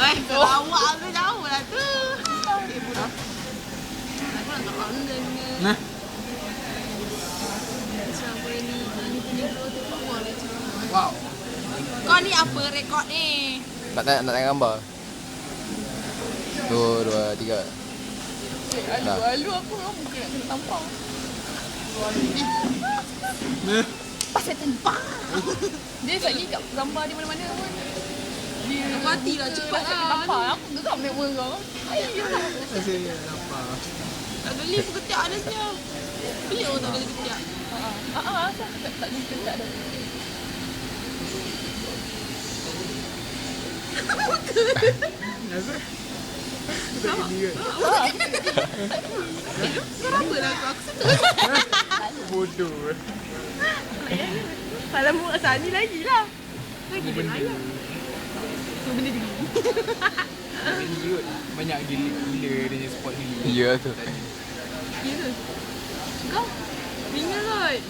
Eh, lawak ke jauh lah tu. Eh, budak. Aku nak Nah. ni. Tu. Wow. Kau ni apa rekod ni? Nak nak tanya gambar. Dua, dua, tiga. Dah. Alu apa kau mungkin nak kena. Nah. Pasal tampar. Dia lagi kat gambar di mana-mana pun. Dia matilah cepat lah. Tampar. Aku geram dia pun kau. Ayolah. Saya nampak. Tak geli pun ketiak ada senyap. Pelik orang tak geli ketiak. Ah, asal tak tak jumpa tak ada. Kenapa? Tak gini ke? Kenapa lah aku? Aku suka. Bodoh. Malam mu asal ni lagi lah. Lagi dia layak. Tu benda dia. Banyak gila gila dia punya spot ni. Ya tu. Ya ke? Kau? Ringan kot.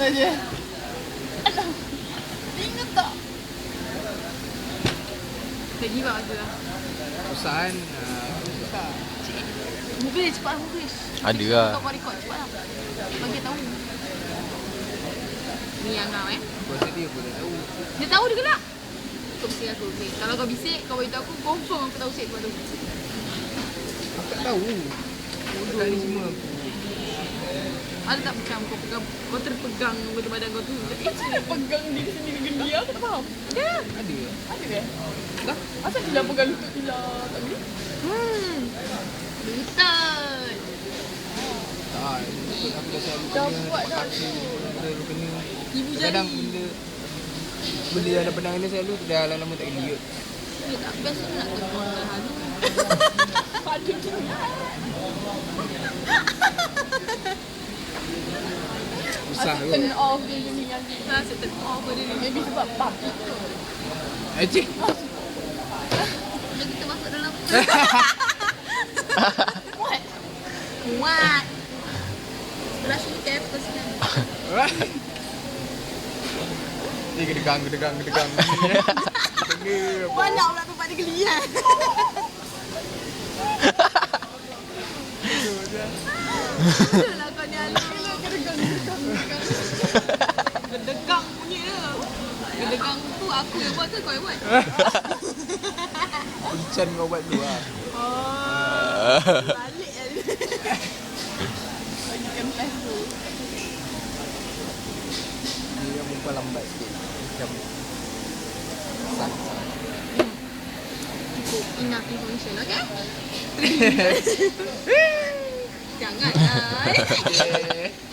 Aja. Ingat tak? Dah give up aku lah. Susah kan? Ah, Susah. Mubis cepat lah Mubis. Ada lah. Kau kau record cepat lah. Bagi tahu. Ni yang kau eh. Aku rasa dia pun tak tahu. Dia tahu dia gelak. Kau bisik aku. Okay. Kalau kau bisik, kau beritahu aku, confirm aku tahu set tu. Aku tak tahu. Bodoh kali semua aku. Ada tak macam kau pegang, kau terpegang pada badan kau tu? Eh, Macam mana pegang diri sendiri dengan dia? Aku tak faham. Ada. Ada. Ada ke? Dah. Asal Tila pegang lutut Tila tak boleh? Hmm. Lutut. Tak. Aku dah selalu Dah kena buat dah. Benda tu kena. Ibu Kadang jari. benda benda yang dah pernah kena selalu dah lama-lama tak kot. Dia tak best tu nak ke halu. Ada tu. Susah kot. turn off dia ni nanti. Saya rasa tegur pada dia. Maybe sebab papi tu. Acik. Bila kita masuk dalam What? Kuat. Sebelah sini tap ke sini. Dia gedegang, gedegang, gedegang. Tengah. Banyak pula tempat dia geli kan. Itulah kau ni alu. Gedegang bunyi dia. Gedegang tu aku yang buat ke kau yang buat? Kunchan kau buat tu lah. Oh. Balik lah dia. Bagikan plan tu. Mumpah lambat sikit. Macam sang. Cukup enough information, okay? Janganlah.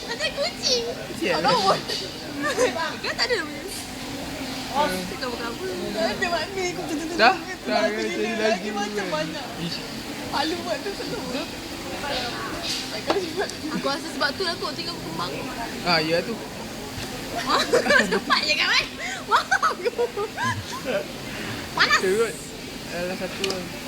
Macam kucing. Kalau Kan tak ada. Oh, kita kau bukan apa. Ada makna aku tu tu tu. Dah? tu, lagi. macam banyak. Halu buat tu selalu. Tak kau sebab Aku rasa sebab tu lah kot tinggal kembang. Ah, ya tu. Cepat je kan? Wow. Panas. Terut. Salah satu.